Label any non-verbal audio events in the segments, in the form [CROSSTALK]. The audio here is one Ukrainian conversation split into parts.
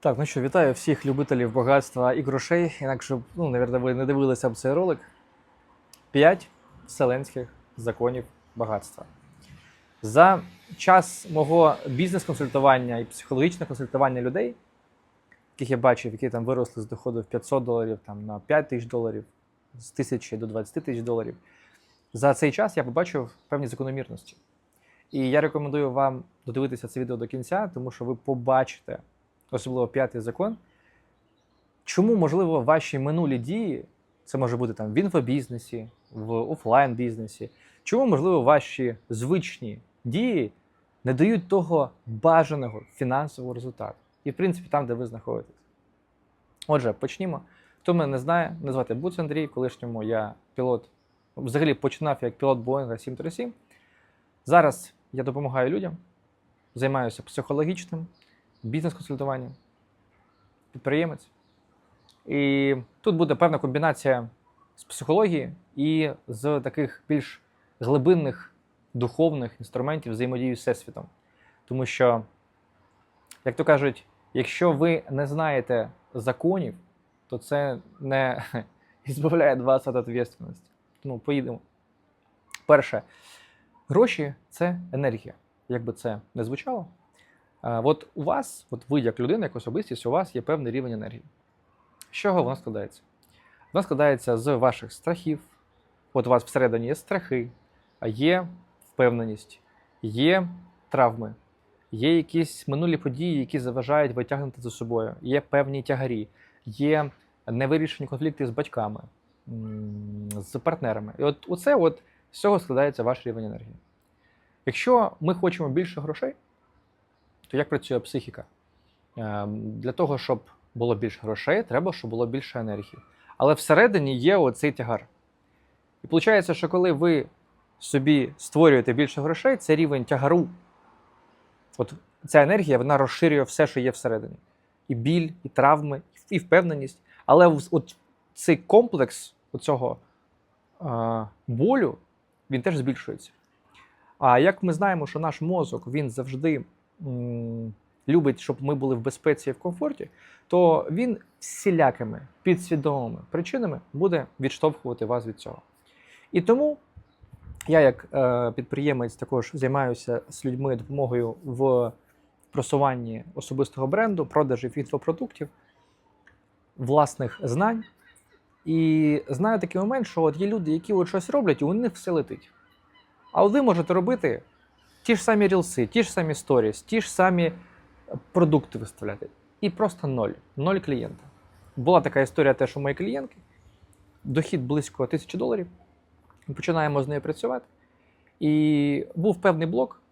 Так, ну що, вітаю всіх любителів багатства і грошей. Інакше, ну, навірно, ви не дивилися б цей ролик. П'ять вселенських законів багатства. За час мого бізнес-консультування і психологічного консультування людей, яких я бачив, які там виросли з доходу в 500 доларів там, на 5 тисяч доларів, з 1000 до 20 тисяч доларів. За цей час я побачив певні закономірності. І я рекомендую вам додивитися це відео до кінця, тому що ви побачите, особливо п'ятий закон, чому, можливо, ваші минулі дії, це може бути там в інфобізнесі, в офлайн бізнесі, чому, можливо, ваші звичні дії не дають того бажаного фінансового результату. І, в принципі, там, де ви знаходитесь. Отже, почнімо. Хто мене не знає, мене звати Буц Андрій, колишньому я пілот, взагалі починав як пілот Боїнга 737. Зараз я допомагаю людям, займаюся психологічним, бізнес-консультуванням, підприємець. І тут буде певна комбінація з психології і з таких більш глибинних духовних інструментів взаємодії з всесвітом. Тому що, як то кажуть, якщо ви не знаєте законів, то це не [LAUGHS] збавляє вас від відповідальності. Тому поїдемо. Перше, гроші це енергія. Як би це не звучало. А, От у вас, от ви як людина, як особистість, у вас є певний рівень енергії. З чого вона складається? Вона складається з ваших страхів. От у вас всередині є страхи, є впевненість, є травми, є якісь минулі події, які заважають витягнути за собою, є певні тягарі, є невирішені конфлікти з батьками, з партнерами. І от оце от з цього складається ваш рівень енергії. Якщо ми хочемо більше грошей, то як працює психіка? Е, Для того, щоб було більше грошей, треба, щоб було більше енергії. Але всередині є оцей тягар. І виходить, що коли ви собі створюєте більше грошей, це рівень тягару. От ця енергія вона розширює все, що є всередині. І біль, і травми, і впевненість. Але от цей комплекс оцього е, болю він теж збільшується. А як ми знаємо, що наш мозок він завжди любить, щоб ми були в безпеці і в комфорті, то він всілякими підсвідомими причинами буде відштовхувати вас від цього. І тому я, як е, підприємець, також займаюся з людьми допомогою в просуванні особистого бренду, продажів інфопродуктів, власних знань. І знаю такий момент, що от є люди, які от щось роблять, і у них все летить. А от ви можете робити ті ж самі рілси, ті ж самі сторіс, ті ж самі е, продукти виставляти. І просто ноль. Ноль клієнта. Була така історія теж у моєї клієнтки. Дохід близько тисячі доларів. Починаємо з нею працювати. І був певний блок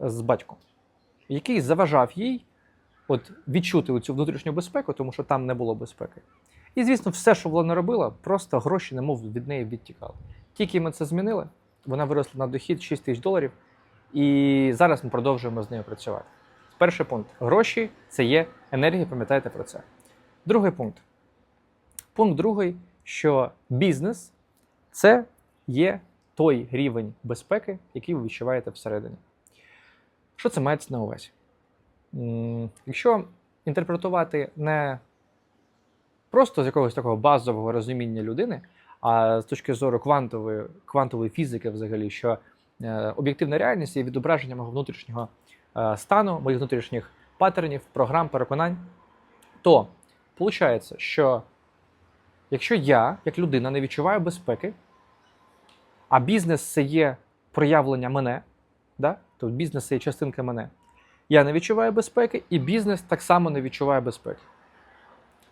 з батьком, який заважав їй от, відчути цю внутрішню безпеку, тому що там не було безпеки. І, звісно, все, що вона робила, просто гроші, немов від неї відтікали. Тільки ми це змінили, вона виросла на дохід 6 тисяч доларів, і зараз ми продовжуємо з нею працювати. Перший пункт: гроші це є енергія, пам'ятайте про це. Другий пункт. Пункт другий, що бізнес це є той рівень безпеки, який ви відчуваєте всередині. Що це мається на увазі? Якщо інтерпретувати не просто з якогось такого базового розуміння людини, а з точки зору квантової, квантової фізики, взагалі, що е, об'єктивна реальність є відображенням мого внутрішнього е, стану, моїх внутрішніх паттернів, програм, переконань, то виходить, що якщо я, як людина, не відчуваю безпеки, а бізнес це є проявлення мене, да? то бізнес це є частинка мене. Я не відчуваю безпеки, і бізнес так само не відчуває безпеки.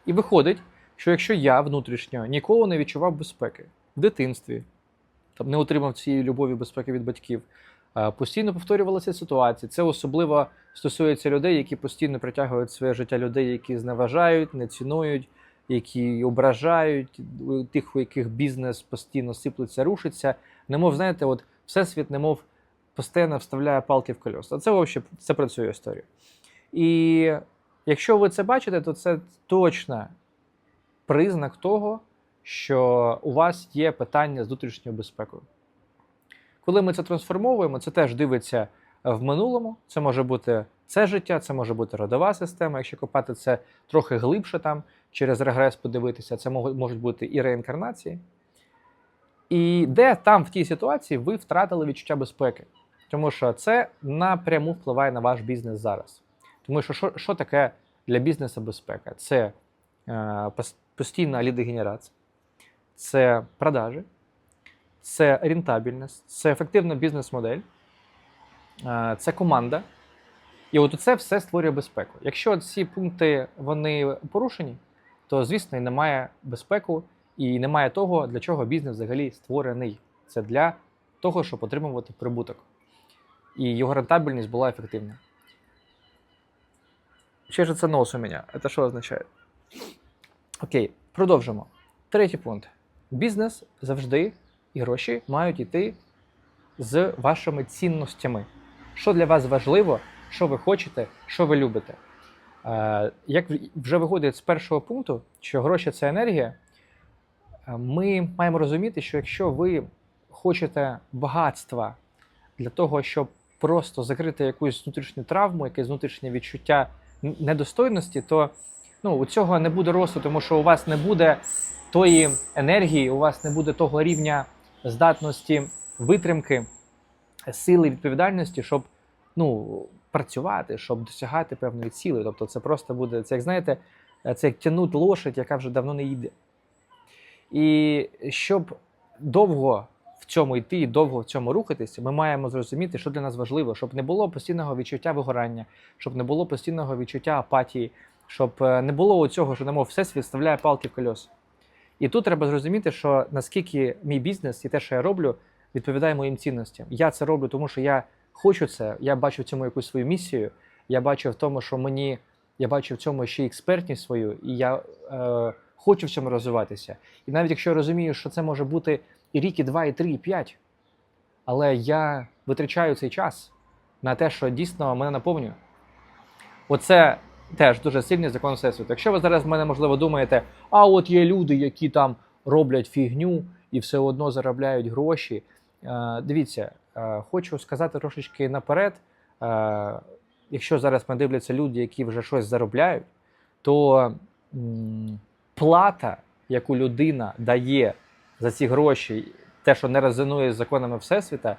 І виходить, що якщо я внутрішньо ніколи не відчував безпеки в дитинстві, там не отримав цієї любові безпеки від батьків, постійно повторювалися ситуації. Це особливо стосується людей, які постійно притягують своє життя людей, які зневажають, не цінують, які ображають, тих, у яких бізнес постійно сиплеться, рушиться. Немов, знаєте, от всесвіт, немов постійно вставляє палки в колеса. А це взагалі це працює історія. І якщо ви це бачите, то це точно признак того, що у вас є питання з внутрішньою безпекою. Коли ми це трансформовуємо, це теж дивиться в минулому. Це може бути це життя, це може бути родова система. Якщо копати це трохи глибше там, через регрес подивитися, це можуть бути і реінкарнації. І де там в тій ситуації ви втратили відчуття безпеки. Тому що це напряму впливає на ваш бізнес зараз. Тому що що, що таке для бізнесу безпека? Це е, постійна лідогенерація, це продажі, це рентабельність, це ефективна бізнес-модель, е, це команда. І от це все створює безпеку. Якщо ці пункти вони порушені, то звісно і немає безпеку і немає того, для чого бізнес взагалі створений. Це для того, щоб отримувати прибуток. І його рентабельність була ефективна. Ще це нос у мене. Це що означає? Окей, продовжимо. Третій пункт. Бізнес завжди і гроші мають йти з вашими цінностями. Що для вас важливо, що ви хочете, що ви любите. Е, Як вже виходить з першого пункту, що гроші це енергія, е, ми маємо розуміти, що якщо ви хочете багатства для того, щоб просто закрити якусь внутрішню травму, якесь внутрішнє відчуття недостойності, то ну, у цього не буде росту, тому що у вас не буде тої енергії, у вас не буде того рівня здатності витримки, сили відповідальності, щоб ну, працювати, щоб досягати певної цілі. Тобто це просто буде, це як знаєте, це як тягнути лошадь, яка вже давно не їде. І щоб довго в цьому йти і довго в цьому рухатися, ми маємо зрозуміти, що для нас важливо, щоб не було постійного відчуття вигорання, щоб не було постійного відчуття апатії, щоб е, не було цього, що немов всесвіт вставляє палки в кольоса. І тут треба зрозуміти, що наскільки мій бізнес і те, що я роблю, відповідає моїм цінностям. Я це роблю, тому що я хочу це, я бачу в цьому якусь свою місію. Я бачу в тому, що мені я бачу в цьому ще експертність свою, і я е, хочу в цьому розвиватися. І навіть якщо я розумію, що це може бути і рік, і два, і три, і п'ять, але я витрачаю цей час на те, що дійсно мене наповнює. Оце теж дуже сильний закон всесвіту. Якщо ви зараз в мене можливо думаєте, а от є люди, які там роблять фігню і все одно заробляють гроші. Е, дивіться, е, хочу сказати трошечки наперед. Е, якщо зараз мене дивляться люди, які вже щось заробляють, то плата, яку людина дає за ці гроші, те, що не резонує з законами Всесвіта,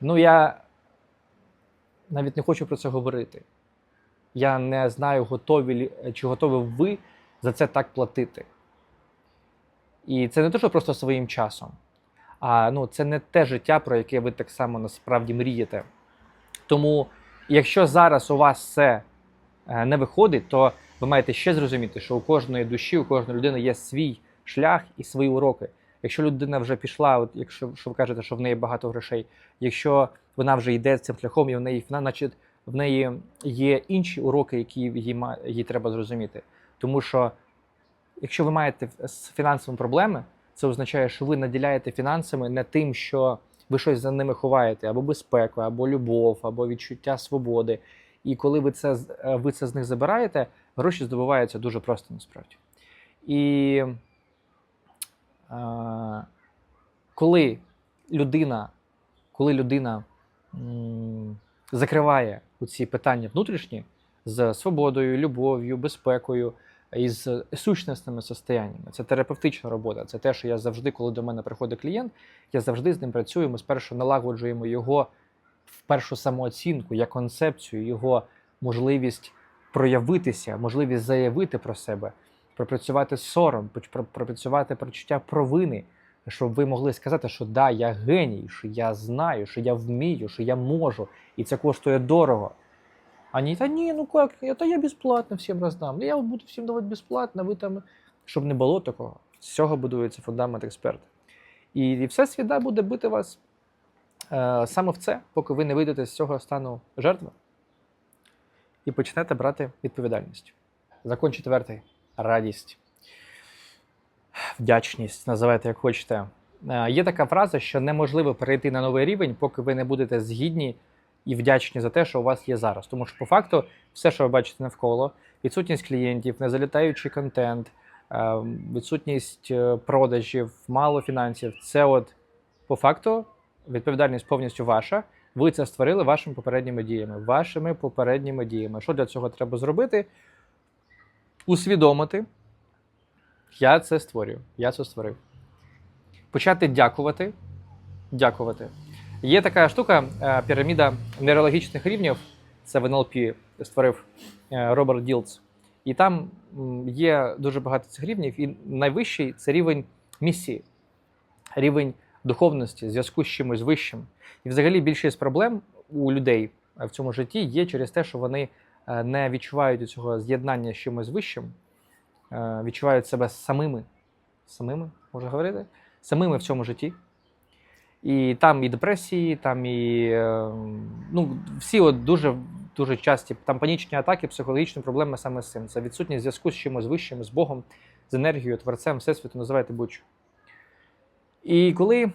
ну я навіть не хочу про це говорити. Я не знаю, готові чи готові ви за це так платити. І це не те, що просто своїм часом, а ну, це не те життя, про яке ви так само насправді мрієте. Тому, якщо зараз у вас це е, не виходить, то ви маєте ще зрозуміти, що у кожної душі, у кожної людини є свій шлях і свої уроки. Якщо людина вже пішла, от якщо що ви кажете, що в неї багато грошей, якщо вона вже йде цим шляхом, і в неї вона, значить, в неї є інші уроки, які їй, треба зрозуміти. Тому що якщо ви маєте з фінансовими проблеми, це означає, що ви наділяєте фінансами не тим, що ви щось за ними ховаєте, або безпеку, або любов, або відчуття свободи. І коли ви це, е, ви це з них забираєте, гроші здобуваються дуже просто насправді. І е, коли людина, коли людина м, закриває ці питання внутрішні з свободою, любов'ю, безпекою, із сущностними состояннями. Це терапевтична робота. Це те, що я завжди, коли до мене приходить клієнт, я завжди з ним працюю. Ми спершу налагоджуємо його в першу самооцінку, як концепцію, його можливість проявитися, можливість заявити про себе, пропрацювати сором, про- пропрацювати почуття провини, щоб ви могли сказати, що да, я геній, що я знаю, що я вмію, що я можу, і це коштує дорого. Не, та ні, ну як, это я безплатно всім роздам. Я буду всім давати безплатно, ви там. Щоб не було такого. З цього будується фундамент експерта. І, і все світа буде бити вас е, саме в це, поки ви не вийдете з цього стану жертви і почнете брати відповідальність. Закон четвертий радість. Вдячність, називайте як хочете. Е, Є така фраза, що неможливо перейти на новий рівень, поки ви не будете згідні і вдячні за те, що у вас є зараз. Тому що по факту все, що ви бачите навколо, відсутність клієнтів, незалітаючий контент, е, відсутність е, продажів, мало фінансів це от по факту відповідальність повністю ваша ви це створили вашими попередніми діями. Вашими попередніми діями. Що для цього треба зробити? Усвідомити. Я це створюю. Я це створив. Почати дякувати. Дякувати. Є така штука, е, піраміда нейрологічних рівнів. Це в НЛП створив е, Роберт Ділц. І там є дуже багато цих рівнів, і найвищий це рівень місії, рівень духовності, зв'язку з чимось вищим. І взагалі більшість проблем у людей е, в цьому житті є через те, що вони не відчувають цього з'єднання з чимось вищим, відчувають себе самими, самими, можна говорити, самими в цьому житті. І там і депресії, там і е, ну, всі от дуже, дуже часті там панічні атаки, психологічні проблеми саме з цим. Це відсутність зв'язку з чимось вищим, з Богом, з енергією, творцем, всесвіту, називайте будь-що. І коли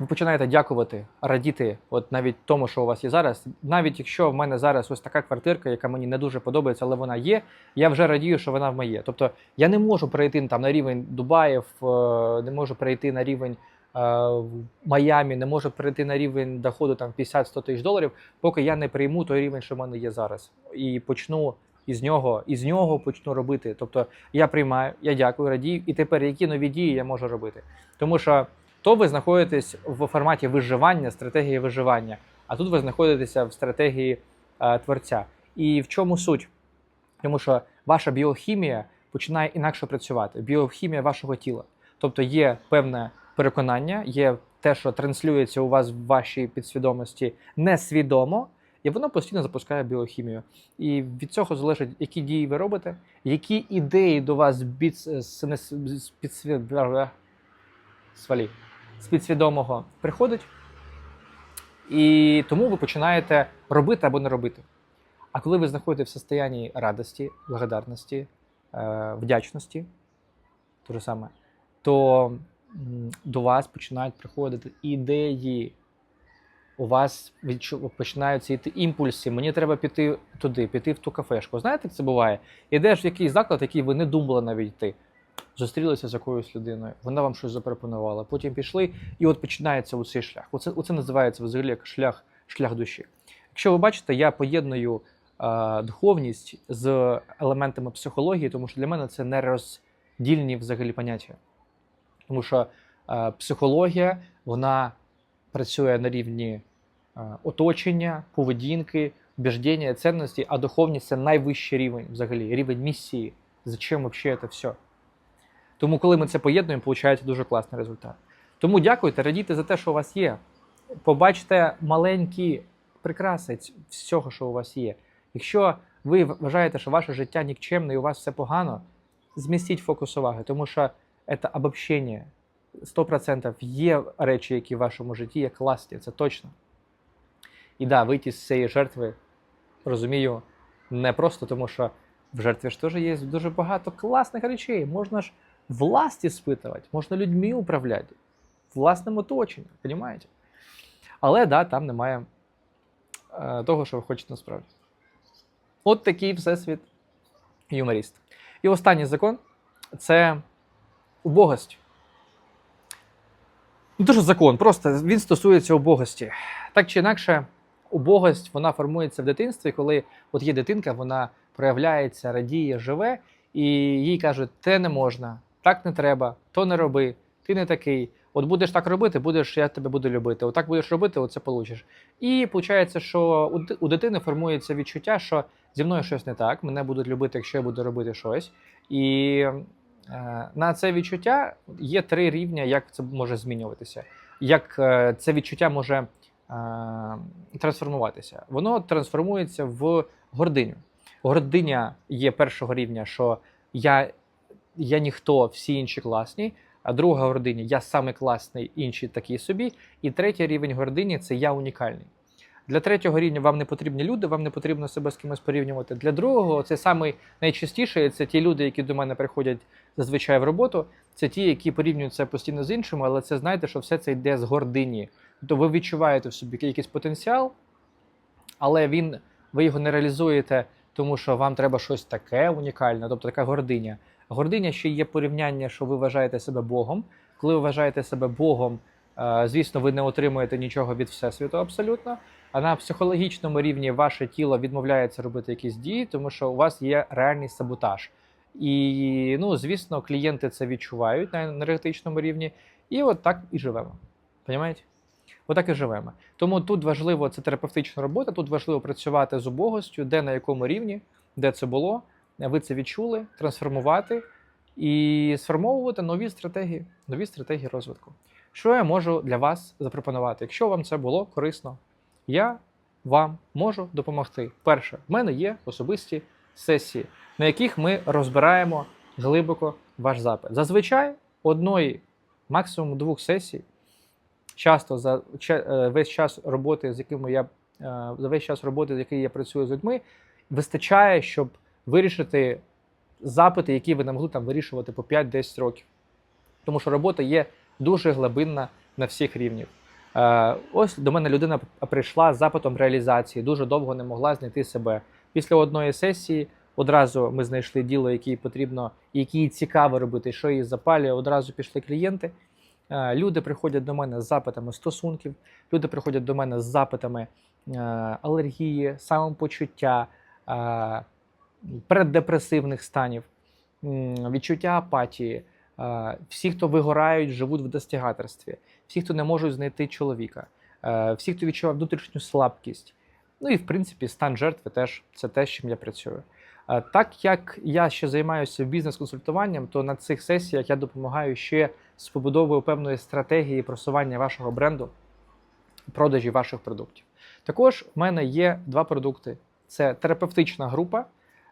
ви починаєте дякувати, радіти, от навіть тому, що у вас є зараз, навіть якщо в мене зараз ось така квартирка, яка мені не дуже подобається, але вона є, я вже радію, що вона в моє. Тобто я не можу перейти там на рівень Дубаїв, е, не можу перейти на рівень е, в Майамі, не можу перейти на рівень доходу там 50-100 тисяч доларів, поки я не прийму той рівень, що в мене є зараз, і почну із нього, із нього почну робити. Тобто я приймаю, я дякую, радію, і тепер які нові дії я можу робити. Тому що то ви знаходитесь в форматі виживання, стратегії виживання, а тут ви знаходитеся в стратегії е, творця. І в чому суть? Тому що ваша біохімія починає інакше працювати, біохімія вашого тіла. Тобто є певне переконання, є те, що транслюється у вас в вашій підсвідомості несвідомо, і воно постійно запускає біохімію. І від цього залежить, які дії ви робите, які ідеї до вас з, підсві- свалі, з підсвідомого приходить. І тому ви починаєте робити або не робити. А коли ви знаходитесь в состоянні радості, благодарності, е, вдячності, то же саме, то до вас починають приходити ідеї. У вас відчу- починаються йти імпульси. Мені треба піти туди, піти в ту кафешку. Знаєте, як це буває? Ідеш в якийсь заклад, який ви не думали навіть йти. Зустрілися з якоюсь людиною, вона вам щось запропонувала. Потім пішли, і от починається оцей шлях. Оце, оце називається взагалі як шлях, шлях душі. Якщо ви бачите, я поєдную е, духовність з елементами психології, тому що для мене це нероздільні взагалі поняття. Тому що е, психологія вона працює на рівні е, оточення, поведінки, убіждення, цінності, а духовність це найвищий рівень взагалі, рівень місії. Зачем взагалі це все? Тому, коли ми це поєднуємо, виходить дуже класний результат. Тому дякуйте, радійте за те, що у вас є. Побачте маленькі прикраси всього, що у вас є. Якщо ви вважаєте, що ваше життя нікчемне і у вас все погано, змістіть фокус уваги, тому що це обобщення. 100% є речі, які в вашому житті є класні, це точно. І да, вийти з цієї жертви, розумію, не просто тому, що в жертві ж теж є дуже багато класних речей. Можна ж власть іспитувати, можна людьми управляти, власним оточенням, розумієте? Але да, там немає е, того, що ви хочете насправді. От такий всесвіт юморіст. І останній закон це убогость. Не те, що закон, просто він стосується убогості. Так чи інакше, убогость вона формується в дитинстві, коли от є дитинка, вона проявляється, радіє, живе, і їй кажуть, те не можна, так не треба, то не роби, ти не такий. От будеш так робити, будеш, я тебе буду любити. Отак будеш робити, оце получиш. І виходить, що у, дитини формується відчуття, що зі мною щось не так, мене будуть любити, якщо я буду робити щось. І е, на це відчуття є три рівня, як це може змінюватися. Як е, це відчуття може е, трансформуватися. Воно трансформується в гординю. Гординя є першого рівня, що я, я ніхто, всі інші класні. А друга гординя я самий класний, інші такі собі. І третій рівень гордині це я унікальний. Для третього рівня вам не потрібні люди, вам не потрібно себе з кимось порівнювати. Для другого це самий найчастіше це ті люди, які до мене приходять зазвичай в роботу. Це ті, які порівнюють це постійно з іншими, але це знаєте, що все це йде з гордині. Тобто ви відчуваєте в собі якийсь потенціал, але він, ви його не реалізуєте, тому що вам треба щось таке унікальне, тобто така гординя. Гординя ще є порівняння, що ви вважаєте себе Богом. Коли ви вважаєте себе Богом, Е, Звісно, ви не отримуєте нічого від всесвіту абсолютно. А на психологічному рівні ваше тіло відмовляється робити якісь дії, тому що у вас є реальний саботаж. І, ну, звісно, клієнти це відчувають на енергетичному рівні, і от так і живемо. Понімаєте? Отак і живемо. Тому тут важливо це терапевтична робота, тут важливо працювати з убогостю, де на якому рівні, де це було, ви це відчули, трансформувати і сформовувати нові стратегії, нові стратегії розвитку. Що я можу для вас запропонувати? Якщо вам це було корисно, я вам можу допомогти. Перше, в мене є особисті сесії, на яких ми розбираємо глибоко ваш запит. Зазвичай одної, максимум двох сесій часто за е, весь час роботи, з якими я е, за весь час роботи, з якої я працюю з людьми, вистачає, щоб вирішити запити, які ви не могли там вирішувати по 5-10 років. Тому що робота є дуже глибинна на всіх рівнях. Е, Ось до мене людина прийшла з запитом реалізації, дуже довго не могла знайти себе. Після одної сесії одразу ми знайшли діло, яке потрібно, яке їй цікаво робити, що її запалює. Одразу пішли клієнти. Е, Люди приходять до мене з запитами стосунків, люди приходять до мене з запитами е, алергії, самопочуття, преддепресивних станів, відчуття апатії. Е, Всі, хто вигорають, живуть в достигаторстві, всі, хто не можуть знайти чоловіка, е, всі, хто відчуває внутрішню слабкість. Ну і в принципі стан жертви теж це те, з чим я працюю. Е, Так як я ще займаюся бізнес-консультуванням, то на цих сесіях я допомагаю ще з побудовою певної стратегії просування вашого бренду, продажі ваших продуктів. Також в мене є два продукти: це терапевтична група,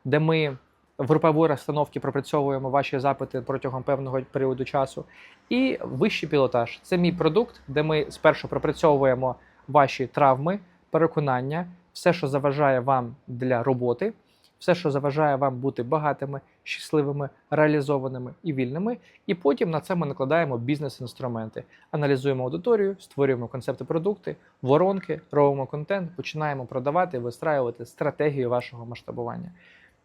де ми в груповій розстановці пропрацьовуємо ваші запити протягом певного періоду часу. І вищий пілотаж це мій продукт, де ми спершу пропрацьовуємо ваші травми, переконання, все, що заважає вам для роботи, все, що заважає вам бути багатими, щасливими, реалізованими і вільними. І потім на це ми накладаємо бізнес-інструменти, аналізуємо аудиторію, створюємо концепти продукти, воронки, робимо контент, починаємо продавати, вистраювати стратегію вашого масштабування.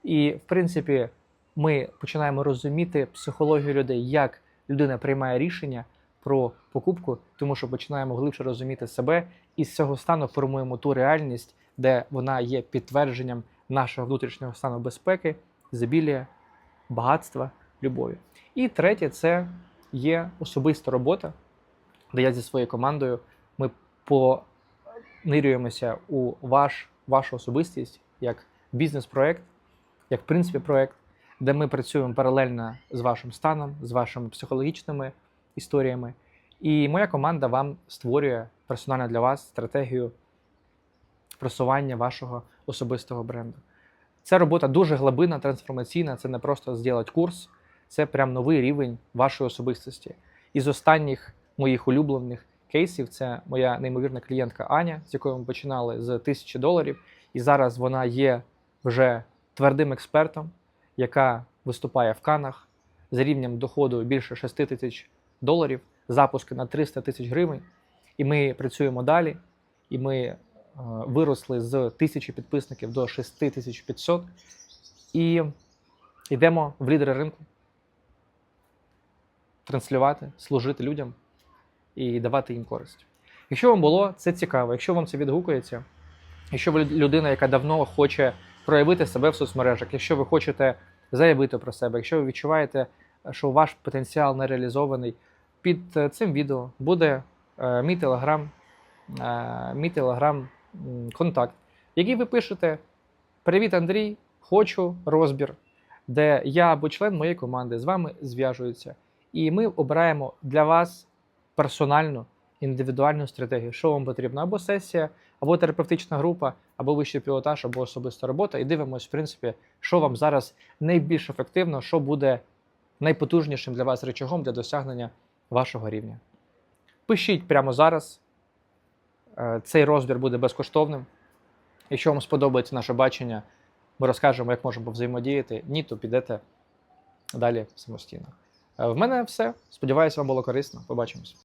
І, в принципі, ми починаємо розуміти психологію людей, як людина приймає рішення про покупку, тому що починаємо глибше розуміти себе, і з цього стану формуємо ту реальність, де вона є підтвердженням нашого внутрішнього стану безпеки, забілля, багатства, любові. І третє, це є особиста робота, де я зі своєю командою ми понирюємося у ваш, вашу особистість як бізнес-проект, як в принципі проект, де ми працюємо паралельно з вашим станом, з вашими психологічними історіями. І моя команда вам створює персонально для вас стратегію просування вашого особистого бренду. Ця робота дуже глибинна, трансформаційна. Це не просто зробити курс, це прям новий рівень вашої особистості. Із останніх моїх улюблених кейсів це моя неймовірна клієнтка Аня, з якою ми починали з тисячі доларів, і зараз вона є вже твердим експертом, яка виступає в Канах з рівнем доходу більше 6 тисяч доларів, запуски на 300 тисяч гривень. І ми працюємо далі. І ми е, виросли з тисячі підписників до 6500 і йдемо в лідери ринку транслювати, служити людям і давати їм користь. Якщо вам було це цікаво, якщо вам це відгукується, якщо ви людина, яка давно хоче проявити себе в соцмережах, якщо ви хочете заявити про себе, якщо ви відчуваєте, що ваш потенціал не реалізований, під е, цим відео буде е, мій телеграм, е, мій телеграм контакт, який ви пишете: Привіт, Андрій, хочу розбір, де я або член моєї команди з вами зв'яжуються. І ми обираємо для вас персональну індивідуальну стратегію, що вам потрібно, або сесія, або терапевтична група, або вищий пілотаж, або особиста робота. І дивимося, в принципі, що вам зараз найбільш ефективно, що буде найпотужнішим для вас речагом для досягнення вашого рівня. Пишіть прямо зараз. Е, Цей розбір буде безкоштовним. Якщо вам сподобається наше бачення, ми розкажемо, як можемо взаємодіяти. Ні, то підете далі самостійно. Е, В мене все. Сподіваюся, вам було корисно. Побачимось.